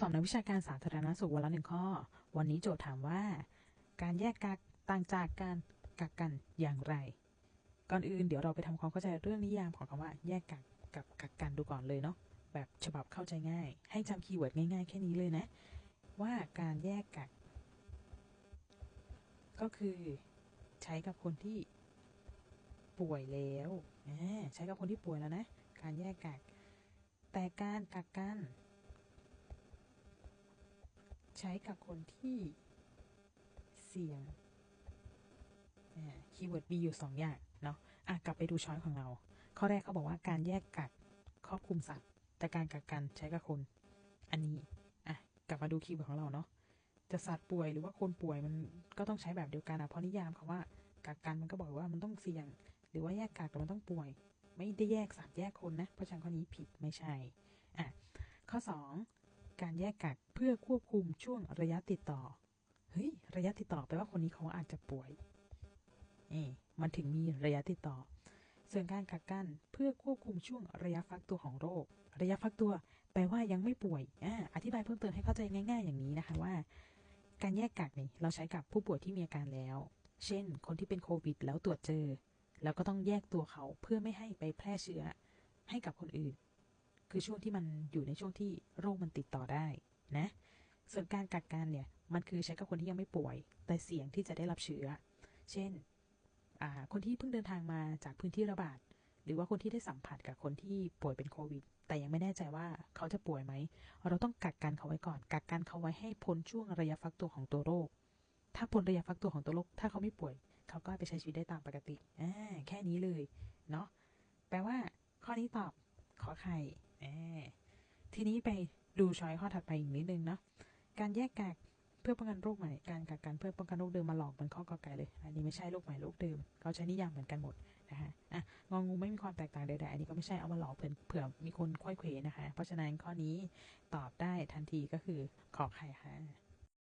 สอบในวิชาการสาธารณสุขวันละหนึ่งข้อ วันนี้โจทย์ถามว่า การแยกกักต่างจากการกักกันอย่างไร ก่อนอื่นเดี๋ยวเราไปทำความเข้าใจเรื่องนิยามของคำว่า แยกกักกับกักกันดูก่อนเลยเนาะแบบฉบับเข้าใจง่าย ให้จำคีย์เวิร์ดง่ายๆ แค่นี้เลยนะ ว่าการแยกกัก ก็คือใช้กับคนที่ป่วยแล้วใช้กับคนที่ป่วยแล้วนะ การแยกกัก แต่การกักกัน ช้กับคนที่เสี่ยงคีย์เวิร์ดมีอยู่2อย่างเนาะอะกลับไปดูช้อยของเรา ข้อแรกเขาบอกว่าการแยกกักครอบคลุมสัตว์ แต่การกักกันใช้กับคน อันนี้อะกลับมาดูคีย์เวิร์ดของเราเนาะจะสัตว์ป่วยหรือว่าคนป่วยมันก็ต้องใช้แบบเดียวกันอะเพราะนิยามคำว่ากักกันมันก็บอกว่ามันต้องเสี่ยง หรือว่าแยกกักแต่มันต้องป่วย ไม่ได้แยกสัตว์แยกคนนะ เพราะฉะนั้นข้อนี้ผิดไม่ใช่อะข้อ 2 การแยกกัก พื่อควบคุมช่วงระยะติดต่อ เฮ้ย ระยะติดต่อแปลว่าคนนี้เขาอาจจะป่วยนี่มันถึงมีระยะติดต่อ ส่วนการกักกันเพื่อควบคุมช่วงระยะฟักตัวของโรค ระยะฟักตัว แปลว่ายังไม่ป่วยอ่าอธิบายเพิ่มเติมให้เข้าใจง่าย ๆ อย่างนี้นะคะว่า การแยกกักนี่เราใช้กับผู้ป่วยที่มีอาการแล้ว เช่น คนที่เป็นโควิด แล้วตรวจเจอ แล้วก็ต้องแยกตัวเขาเพื่อไม่ให้ไปแพร่เชื้อให้กับคนอื่น คือช่วงที่มันอยู่ในช่วงที่โรคมันติดต่อได้ นะ ส่วนการกักกันเนี่ยมันคือใช้กับคนที่ยังไม่ป่วย แต่เสี่ยงที่จะได้รับเชื้อ เช่น คนที่เพิ่งเดินทางมาจากพื้นที่ระบาด หรือว่าคนที่ได้สัมผัสกับคนที่ป่วยเป็นโควิด แต่ยังไม่แน่ใจว่าเขาจะป่วยไหม เราต้องกักกันเขาไว้ก่อน กักกันเขาไว้ให้พ้นช่วงระยะฟักตัวของตัวโรค ถ้าพ้นระยะฟักตัวของตัวโรค ถ้าเขาไม่ป่วย เขาก็ไปใช้ชีวิตได้ตามปกติอ่าแค่นี้เลย เนาะ แปลว่า ข้อนี้ตอบ ขอไข่ทีนี้ไป ดูช้อยข้อถัดไปอีกนิดนึงเนาะการแยกกักเพื่อป้องกันโรคใหม่การกักกันเพื่อป้องกันโรคเดิมมาหลอกมันข้อกอไก่เลย อันนี้ไม่ใช่โรคใหม่โรคเดิมเขาใช้นิยามเหมือนกันหมดนะคะอะงองูไม่มีความแตกต่างใดๆอันนี้ก็ไม่ใช่เอามาหลอกเผื่อเผื่อมีคนค่อยเควนะคะ เพราะฉะนั้นข้อนี้ตอบได้ทันทีก็คือขอไข่ค่ะ